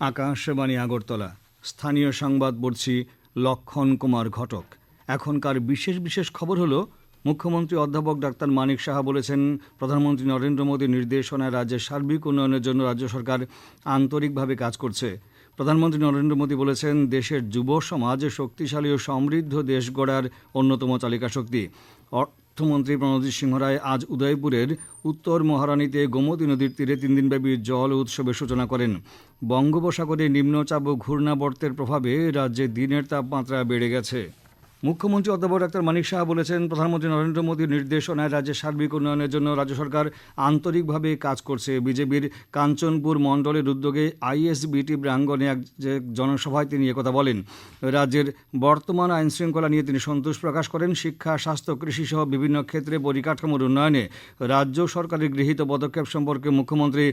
আকাশবাণী আগরতলা। স্থানীয় সংবাদ পড়ছি লক্ষণ কুমার ঘটক। এখনকার বিশেষ বিশেষ খবর হলো, মুখ্যমন্ত্রী অধ্যাপক ডাক্তার মানিক সাহা বলেছেন, প্রধানমন্ত্রী নরেন্দ্র মোদীর নির্দেশনায় রাজ্যের সার্বিক উন্নয়নের জন্য রাজ্য সরকার আন্তরিকভাবে কাজ করছে। প্রধানমন্ত্রী নরেন্দ্র মোদী বলেছেন, দেশের যুব সমাজ শক্তিশালী ও সমৃদ্ধ দেশ গড়ার অন্যতম চালিকা শক্তি অর্থমন্ত্রী প্রণজিৎ সিংহ রায় আজ উদয়পুরের উত্তর মহারানীতে গোমতী নদীর তীরে তিন দিনব্যাপী জল উৎসবের সূচনা করেন। বঙ্গোপসাগরে নিম্নচাপ ও ঘূর্ণাবর্তের প্রভাবে রাজ্যে দিনের তাপমাত্রা বেড়ে গেছে। মুখ্যমন্ত্রী অধ্যাপক ডাক্তার মানিক শাহ বলেছেন, প্রধানমন্ত্রী নরেন্দ্র মোদীর নির্দেশনায় রাজ্যের সার্বিক উন্নয়নের জন্য রাজ্য সরকার আন্তরিকভাবে কাজ করছে। বিজেপির কাঞ্চনপুর মণ্ডলের উদ্যোগে আইএসবিটি প্রাঙ্গনে এক যে জনসভায় তিনি একথা বলেন। রাজ্যের বর্তমান আইন শৃঙ্খলা নিয়ে তিনি সন্তোষ প্রকাশ করেন। শিক্ষা, স্বাস্থ্য কৃষি সহ বিভিন্ন ক্ষেত্রে পরিকাঠামোর উন্নয়নে রাজ্য সরকারের গৃহীত পদক্ষেপ সম্পর্কে মুখ্যমন্ত্রী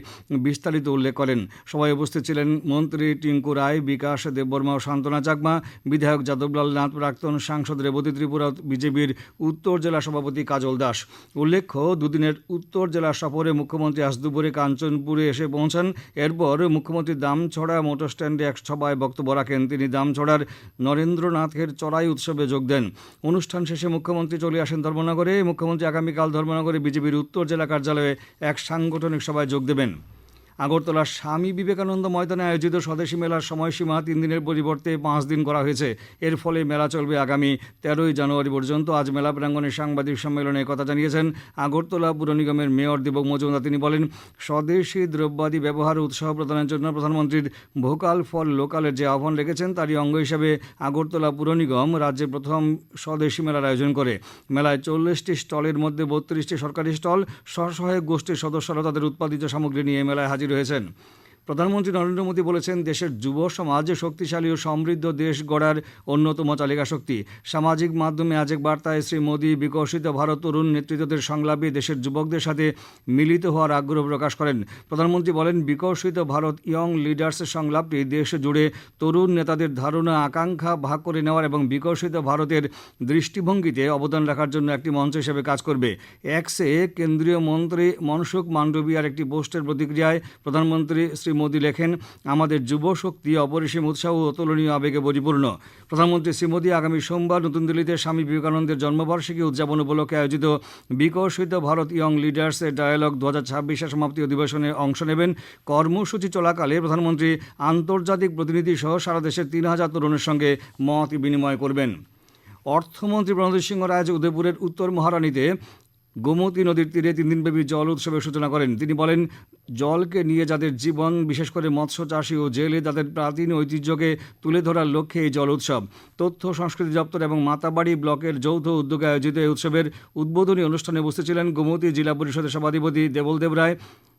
বিস্তারিত উল্লেখ করেন। সবাই উপস্থিত ছিলেন মন্ত্রী টিঙ্কু রায়, বিকাশ দেববর্মা ও শান্তনা চাকমা, বিধায়ক যাদবলাল নাথ, প্রাক্তন সাংসদ রেবতী ত্রিপুরা বিজেপির উত্তর জেলা সভাপতি কাজল দাস। উল্লেখ্য, দুদিনের উত্তর জেলা সফরে মুখ্যমন্ত্রী আজ দুপুরে কাঞ্চনপুরে এসে পৌঁছান। এরপর মুখ্যমন্ত্রী দামছড়া মোটর স্ট্যান্ডে এক সভায় বক্তব্য রাখেন। তিনি দামছড়ার নরেন্দ্রনাথের চড়াই উৎসবে যোগ দেন। অনুষ্ঠান শেষে মুখ্যমন্ত্রী চলে আসেন ধর্মনগরে। মুখ্যমন্ত্রী আগামীকাল ধর্মনগরে বিজেপির উত্তর জেলা কার্যালয়ে এক সাংগঠনিক সভায় যোগ দেবেন। আগরতলার স্বামী বিবেকানন্দ ময়দানে আয়োজিত স্বদেশী মেলার সময়সীমা তিন দিনের পরিবর্তে পাঁচ দিন করা হয়েছে। এর ফলে মেলা চলবে আগামী তেরোই জানুয়ারি পর্যন্ত। আজ মেলা প্রাঙ্গণে সাংবাদিক সম্মেলনে কথা জানিয়েছেন আগরতলা পুর নিগমের মেয়র দীপক মজুমদার। তিনি বলেন, স্বদেশী দ্রব্যাদি ব্যবহার উৎসাহ প্রদানের জন্য প্রধানমন্ত্রীর ভোকাল ফর লোকালের যে আহ্বান রেখেছেন, তারই অঙ্গ হিসেবে আগরতলা পুর নিগম রাজ্যে প্রথম স্বদেশী মেলার আয়োজন করে। মেলায় চল্লিশটি স্টলের মধ্যে বত্রিশটি সরকারি স্টল, স্বসহায়ক গোষ্ঠীর সদস্যরা তাদের উৎপাদিত সামগ্রী নিয়ে মেলায় হাজির হয়েছেন প্রধানমন্ত্রী নরেন্দ্র মোদী বলেছেন, দেশের যুব সমাজ শক্তিশালী ও সমৃদ্ধ দেশ গড়ার অন্যতম চালিকা শক্তি। সামাজিক মাধ্যমে আজ এক বার্তায় শ্রী মোদী বিকশিত ভারত তরুণ নেতৃত্বদের সংলাপে দেশের যুবকদের সাথে মিলিত হওয়ার আগ্রহ প্রকাশ করেন। প্রধানমন্ত্রী বলেন, বিকশিত ভারত ইয়ং লিডার্স সংলাপটি দেশ জুড়ে তরুণ নেতাদের ধারণা, আকাঙ্ক্ষা ভাগ করে নেওয়ার এবং বিকশিত ভারতের দৃষ্টিভঙ্গিতে অবদান রাখার জন্য একটি মঞ্চ হিসেবে কাজ করবে। এক্সে কেন্দ্রীয় মন্ত্রী মনসুখ মান্ডবিয়ার একটি পোস্টের প্রতিক্রিয়ায় প্রধানমন্ত্রী শ্রী মোদী লেখেন, আমাদের যুব শক্তি অপরিসীম উৎসাহ ও অতুলনীয় আবেগে পরিপূর্ণ প্রধানমন্ত্রী শ্রী মোদী আগামী সোমবার নতুন দিল্লিতে স্বামী বিবেকানন্দের জন্মবার্ষিকী উদযাপন উপলক্ষে আয়োজিত বিকশিত ভারত ইয়ং লিডার্স এর ডায়ালগ দু হাজার ছাব্বিশের সমাপ্তি অধিবেশনে অংশ নেবেন। কর্মসূচি চলাকালে প্রধানমন্ত্রী আন্তর্জাতিক প্রতিনিধি সহ সারা দেশের তিন হাজার তরুণের সঙ্গে মত বিনিময় করবেন। অর্থমন্ত্রী প্রণজিৎ সিংহ রায় উদয়পুরের উত্তর মহারানীতে গোমতী নদীর তীরে তিন দিনব্যাপী জল উৎসবের সূচনা করেন। তিনি বলেন, জলকে নিয়ে যাদের জীবন, বিশেষ করে মৎস্য চাষী ও জেলে, তাদের প্রাচীন ঐতিহ্যকে তুলে ধরার লক্ষ্যে এই জল উৎসব। তথ্য, সংস্কৃতি দপ্তর এবং মাতাবাড়ি ব্লকের যৌথ উদ্যোগে আয়োজিত এই উৎসবের উদ্বোধনী অনুষ্ঠানে উপস্থিত ছিলেন গোমতী জেলা পরিষদের সভাধিপতি দেবলদেব রায়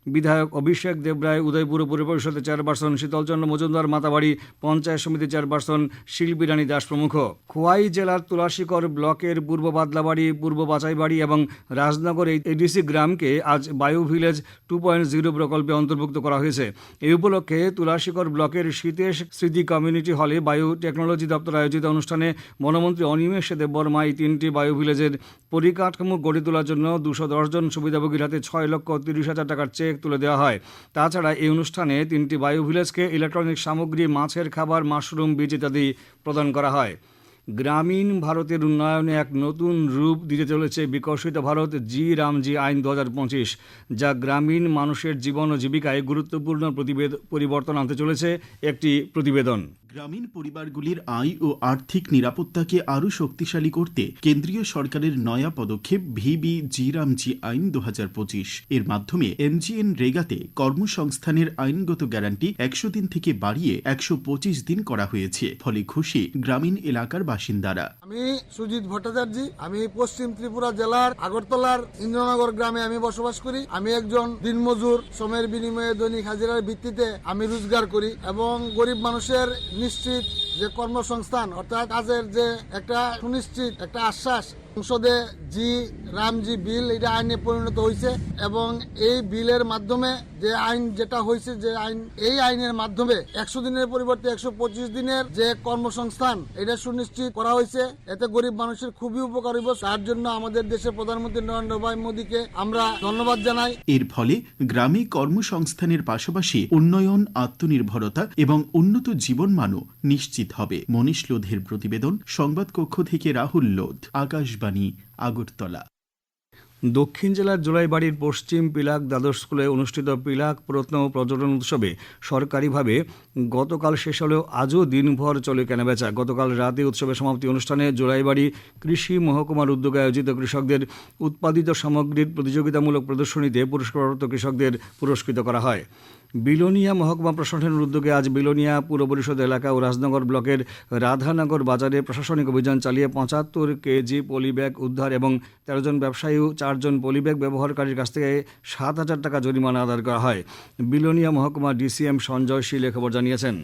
বিধায়ক অভিষেক দেবরায় উদয়পুর পৌর পরিষদের চেয়ারপারসন শীতলচন্দ্র মজুমদার মাতাবাড়ি পঞ্চায়েত সমিতির চেয়ারপারসন শিল্পী রানী দাস প্রমুখ। খোয়াই জেলার তুলাসীকর ব্লকের পূর্ব বাদলাবাড়ি, পূর্ব বাচাইবাড়ি এবং রাজনগর এডিসি গ্রামকে আজ বায়ু ভিলেজ টু পয়েন্ট জিরো প্রকল্পে অন্তর্ভুক্ত করা হয়েছে। এই উপলক্ষে তুলাসীকর ব্লকের শীতেশ স্মৃতি কমিউনিটি হলে বায়ু টেকনোলজি দপ্তর আয়োজিত অনুষ্ঠানে বনমন্ত্রী অনিমেষ দেববর্মা এই তিনটি বায়ু ভিলেজের পরিকাঠামো গড়ে তোলার জন্য দুশো দশজন সুবিধাভোগীর হাতে ছয় লক্ষ তিরিশ হাজার টাকার চেক তুলে দেওয়া হয়। তাছাড়া এই অনুষ্ঠানে তিনটি বায়ু ভিলেজকে ইলেকট্রনিক সামগ্রী, মাছের খাবার, মাশরুম, বীজ ইত্যাদি প্রদান করা হয়। গ্রামীণ ভারতের উন্নয়নে এক নতুন রূপ দিতে চলেছে বিকশিত ভারত জি রামজি আইন দু হাজার পঁচিশ, যা গ্রামীণ মানুষের জীবন ও জীবিকায় গুরুত্বপূর্ণ পরিবর্তন আনতে চলেছে একটি প্রতিবেদন। গ্রামীণ পরিবারগুলির আয় ও আর্থিক নিরাপত্তাকে আরও শক্তিশালী করতে কেন্দ্রীয় সরকারের নয়া পদক্ষেপ ভিবি জিরামজি আইন দু হাজার পঁচিশ। এর মাধ্যমে এমজিএন রেগাতে কর্মসংস্থানের আইনগত গ্যারান্টি একশো দিন থেকে বাড়িয়ে একশো পঁচিশ দিন করা হয়েছে। ফলে খুশি গ্রামীণ এলাকার বাসিন্দারা। আমি সুজিত ভট্টাচার্য, আমি পশ্চিম ত্রিপুরা জেলার আগরতলার ইন্দ্রনগর গ্রামে আমি বসবাস করি। আমি একজন দিনমজুর, শ্রমের বিনিময়ে দৈনিক হাজিরার ভিত্তিতে আমি রোজগার করি এবং গরিব মানুষের নিশ্চিত যে কর্মসংস্থান অর্থাৎ কাজের যে একটা সুনিশ্চিত একটা আশ্বাস সংসদে জি, রামজি বিল, এটা আইনে পরিণত হয়েছে এবং এই বিলের মাধ্যমে যে আইন যেটা হয়েছে যে আইন, এই আইনের মাধ্যমে একশো দিনের পরিবর্তে একশো পঁচিশ দিনের যে কর্মসংস্থান, এটা সুনিশ্চিত করা হয়েছে এতে গরিব মানুষের খুবই উপকার হইব। তার জন্য আমাদের দেশের প্রধানমন্ত্রী নরেন্দ্র ভাই মোদীকে আমরা ধন্যবাদ জানাই। এর ফলে গ্রামে কর্মসংস্থানের পাশাপাশি উন্নয়ন, আত্মনির্ভরতা এবং উন্নত জীবনমানও নিশ্চিত হবে। মনীষ লোধের প্রতিবেদন সংবাদ কক্ষ থেকে রাহুল লোধ আকাশবাণী আগরতলা। দক্ষিণ জেলার জোলাইবাড়ির পশ্চিম পিলাক দ্বাদশ স্কুলে অনুষ্ঠিত পিলাক প্রত্ন ও পর্যটন উৎসবে সরকারিভাবে গতকাল শেষ হলেও আজও দিনভর চলে কেনাবেচা। গতকাল রাতে উৎসবের সমাপ্তি অনুষ্ঠানে জোলাইবাড়ি কৃষি মহকুমার উদ্যোগে আয়োজিত কৃষকদের উৎপাদিত সামগ্রীর প্রতিযোগিতামূলক প্রদর্শনীতে পুরস্কারপ্রাপ্ত কৃষকদের পুরস্কৃত করা হয়। বিলোনিয়া মহকুমা প্রশাসনের উদ্যোগে আজ বিলোনিয়া পুর পরিষদ এলাকা ও রাজনগর ব্লকের রাধানগর বাজারে প্রশাসনিক অভিযান চালিয়ে পঁচাত্তর কেজি পলিব্যাগ উদ্ধার এবং তেরো জন ব্যবসায়ী ও চারজন পলিব্যাগ ব্যবহারকারীর কাছ থেকে সাত হাজার টাকা জরিমানা আদায় করা হয়। বিলোনিয়া মহকুমা ডিসিএম সঞ্জয় শীল এ খবর জানিয়েছেন।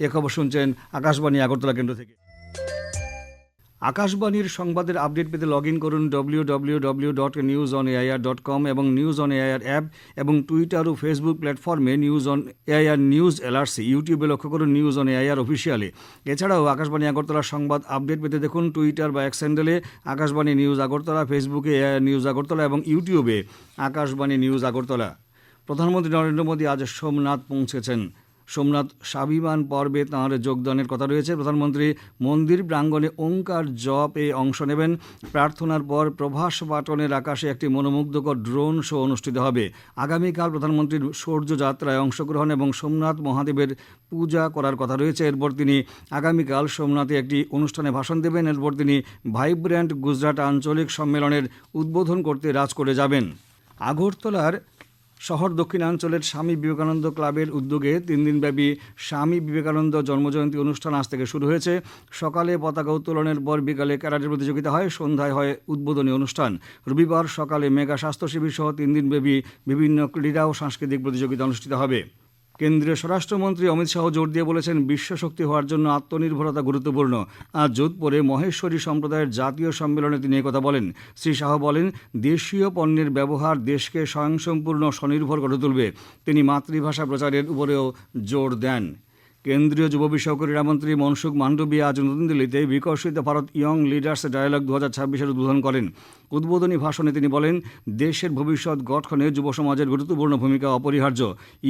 এ খবর শুনছেন আকাশবাণী আগরতলা কেন্দ্র থেকে। আকাশবাণীর সংবাদের আপডেট পেতে লগ ইন করুন W W W dot news on dot com এবং নিউজ অন এআইআর অ্যাপ এবং টুইটার ও ফেসবুক প্ল্যাটফর্মে news on AIR news LRC, ইউটিউবে লক্ষ্য করুন নিউজ অন এআইআর অফিসিয়ালে। এছাড়াও আকাশবাণী আগরতলার সংবাদ আপডেট পেতে দেখুন টুইটার বা এক্স হ্যান্ডেলে আকাশবাণী নিউজ আগরতলা, ফেসবুকে এআইআর নিউজ আগরতলা এবং ইউটিউবে আকাশবাণী নিউজ আগরতলা। প্রধানমন্ত্রী নরেন্দ্র মোদী আজ সোমনাথ পৌঁছেছেন। সোমনাথ স্বাভিমান পর্বে তাঁর যোগদানের কথা রয়েছে। প্রধানমন্ত্রী মন্দির প্রাঙ্গণে ওঙ্কার জপ এ অংশ নেবেন। প্রার্থনার পর প্রভাস পাটনের আকাশে একটি মনোমুগ্ধকর ড্রোন শো অনুষ্ঠিত হবে। আগামীকাল প্রধানমন্ত্রীর সূর্য যাত্রায় অংশগ্রহণ এবং সোমনাথ মহাদেবের পূজা করার কথা রয়েছে। এরপর তিনি আগামীকাল সোমনাথে একটি অনুষ্ঠানে ভাষণ দেবেন। এরপর তিনি ভাইব্র্যান্ট গুজরাট আঞ্চলিক সম্মেলনের উদ্বোধন করতে রাজকোটে যাবেন। আগরতলার শহর দক্ষিণাঞ্চলের স্বামী বিবেকানন্দ ক্লাবের উদ্যোগে তিন দিনব্যাপী স্বামী বিবেকানন্দ জন্মজয়ন্তী অনুষ্ঠান আজ থেকে শুরু হয়েছে। সকালে পতাকা উত্তোলনের পর বিকালে ক্যারাটে প্রতিযোগিতা হয়, সন্ধ্যায় হয় উদ্বোধনী অনুষ্ঠান। রবিবার সকালে মেগা স্বাস্থ্য শিবির সহ তিন দিনব্যাপী বিভিন্ন ক্রীড়া ও সাংস্কৃতিক প্রতিযোগিতা অনুষ্ঠিত হবে। কেন্দ্রীয় স্বরাষ্ট্রমন্ত্রী অমিত শাহ জোর দিয়ে বলেছেন বিশ্বশক্তি হওয়ার জন্য আত্মনির্ভরতা গুরুত্বপূর্ণ। আজ যোধপুরে মহেশ্বরী সম্প্রদায়ের জাতীয় সম্মেলনে তিনি একথা বলেন। শ্রী শাহ বলেন, দেশীয় পণ্যের ব্যবহার দেশকে স্বয়ংসম্পূর্ণ স্বনির্ভর করে তুলবে। তিনি মাতৃভাষা প্রচারের উপরেও জোর দেন। কেন্দ্রীয় যুব বিষয়ক ক্রীড়ামন্ত্রী মনসুখ মান্ডবী আজ নতুন দিল্লিতে বিকশিত ভারত ইয়ং লিডার্স ডায়ালগ দু হাজার ছাব্বিশের উদ্বোধন করেন। উদ্বোধনী ভাষণে তিনি বলেন, দেশের ভবিষ্যৎ গঠনে যুব সমাজের গুরুত্বপূর্ণ ভূমিকা অপরিহার্য।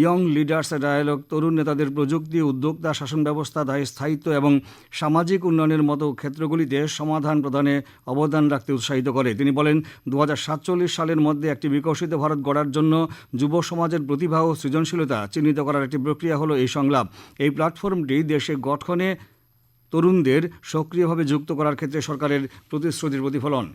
ইয়ং লিডার্স ডায়ালগ তরুণ নেতাদের প্রযুক্তি, উদ্যোক্তা, শাসন ব্যবস্থা দায় স্থায়িত্ব এবং সামাজিক উন্নয়নের মতো ক্ষেত্রগুলিতে সমাধান প্রদানে অবদান রাখতে উৎসাহিত করে। তিনি বলেন, দু হাজার সাতচল্লিশ সালের মধ্যে একটি বিকশিত ভারত গড়ার জন্য যুব সমাজের প্রতিভা ও সৃজনশীলতা চিহ্নিত করার একটি প্রক্রিয়া হলো এই সংলাপ। এই প্ল্যাটফর্মটি দেশে গঠনে তরুণদের সক্রিয়ভাবে যুক্ত করার ক্ষেত্রে সরকারের প্রতিশ্রুতির প্রতিফলন।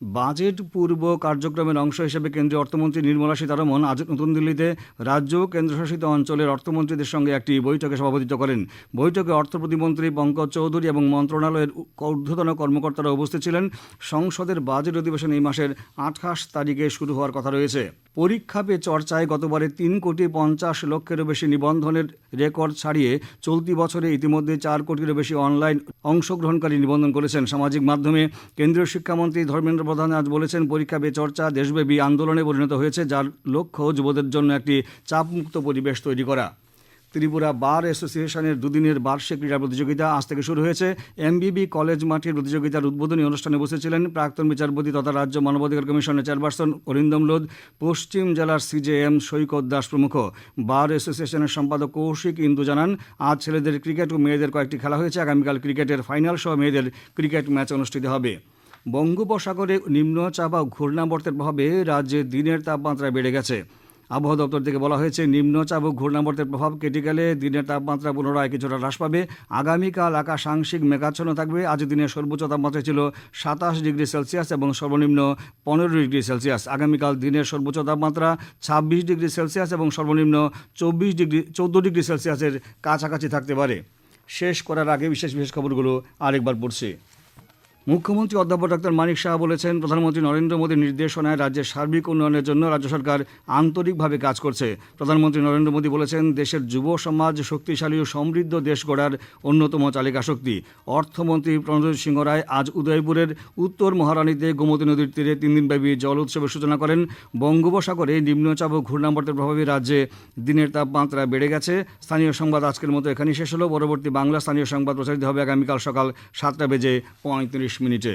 বাজেট পূর্ব কার্যক্রমের অংশ হিসেবে কেন্দ্রীয় অর্থমন্ত্রী নির্মলা সীতারমন আজ নতুন দিল্লিতে রাজ্য ও কেন্দ্রশাসিত অঞ্চলের অর্থমন্ত্রীদের সঙ্গে একটি বৈঠকে সভাপতিত্ব করেন। বৈঠকে অর্থ প্রতিমন্ত্রী পঙ্কজ চৌধুরী এবং মন্ত্রণালয়ের ঊর্ধ্বতন কর্মকর্তারা উপস্থিত ছিলেন। সংসদের বাজেট অধিবেশন এই মাসের আঠাশ তারিখে শুরু হওয়ার কথা রয়েছে। পরীক্ষা পে চর্চায় গতবারে তিন কোটি পঞ্চাশ লক্ষেরও বেশি নিবন্ধনের রেকর্ড ছাড়িয়ে চলতি বছরে ইতিমধ্যে চার কোটিরও বেশি অনলাইন অংশগ্রহণকারী নিবন্ধন করেছেন। সামাজিক মাধ্যমে কেন্দ্রীয় শিক্ষামন্ত্রী ধর্মেন্দ্র প্রধান আজ বলেছেন, পরীক্ষা পে চর্চা দেশব্যাপী আন্দোলনে পরিণত হয়েছে, যার লক্ষ্য যুবদের জন্য একটি চাপমুক্ত পরিবেশ তৈরি করা। ত্রিপুরা বার অ্যাসোসিয়েশনের দুদিনের বার্ষিক ক্রীড়া প্রতিযোগিতা আজ থেকে শুরু হয়েছে। এমবিবি কলেজ মাঠের প্রতিযোগিতার উদ্বোধনী অনুষ্ঠানে বসেছিলেন প্রাক্তন বিচারপতি তথা রাজ্য মানবাধিকার কমিশনের চেয়ারপারসন অরিন্দম লোধ, পশ্চিম জেলার সিজেএম সৈকত দাস প্রমুখ। বার অ্যাসোসিয়েশনের সম্পাদক কৌশিক ইন্দু জানান, আজ ছেলেদের ক্রিকেট ও মেয়েদের কয়েকটি খেলা হয়েছে। আগামীকাল ক্রিকেটের ফাইনাল সহ মেয়েদের ক্রিকেট ম্যাচ অনুষ্ঠিত হবে। বঙ্গোপসাগরে নিম্নচাপ ও ঘূর্ণাবর্তের প্রভাবে রাজ্যে দিনের তাপমাত্রা বেড়ে গেছে। আবহাওয়া দপ্তর থেকে বলা হয়েছে নিম্নচাপ ও ঘূর্ণাবর্তের প্রভাব কেটে গেলে দিনের তাপমাত্রা পুনরায় কিছুটা হ্রাস পাবে। আগামীকাল আকাশ আংশিক মেঘাচ্ছন্ন থাকবে। আজ দিনের সর্বোচ্চ তাপমাত্রা ছিল সাতাশ ডিগ্রি সেলসিয়াস এবং সর্বনিম্ন পনেরো ডিগ্রি সেলসিয়াস। আগামীকাল দিনের সর্বোচ্চ তাপমাত্রা ছাব্বিশ ডিগ্রি সেলসিয়াস এবং সর্বনিম্ন চব্বিশ ডিগ্রি, চৌদ্দ ডিগ্রি সেলসিয়াসের কাছাকাছি থাকতে পারে। শেষ করার আগে বিশেষ বিশেষ খবরগুলো আরেকবার পড়ছি। মুখ্যমন্ত্রী অধ্যাপক ডাক্তার মানিক শাহ বলেছেন, প্রধানমন্ত্রী নরেন্দ্র মোদীর নির্দেশনায় রাজ্যের সার্বিক উন্নয়নের জন্য রাজ্য সরকার আন্তরিকভাবে কাজ করছে। প্রধানমন্ত্রী নরেন্দ্র মোদী বলেছেন, দেশের যুব সমাজ শক্তিশালী ও সমৃদ্ধ দেশ গড়ার অন্যতম চালিকা শক্তি। অর্থমন্ত্রী প্রণজিৎ সিংহ রায় আজ উদয়পুরের উত্তর মহারানীতে গোমতী নদীর তীরে তিন দিনব্যাপী জল উৎসবের সূচনা করেন। বঙ্গোপসাগরে নিম্নচাপ ও ঘূর্ণাবর্তের প্রভাবে রাজ্যে দিনের তাপমাত্রা বেড়ে গেছে। স্থানীয় সংবাদ আজকের মতো এখানেই শেষ হলো। পরবর্তী বাংলা স্থানীয় সংবাদ প্রচারিত হবে আগামীকাল সকাল সাতটা বেজে পঁয়ত্রিশ মিনিটে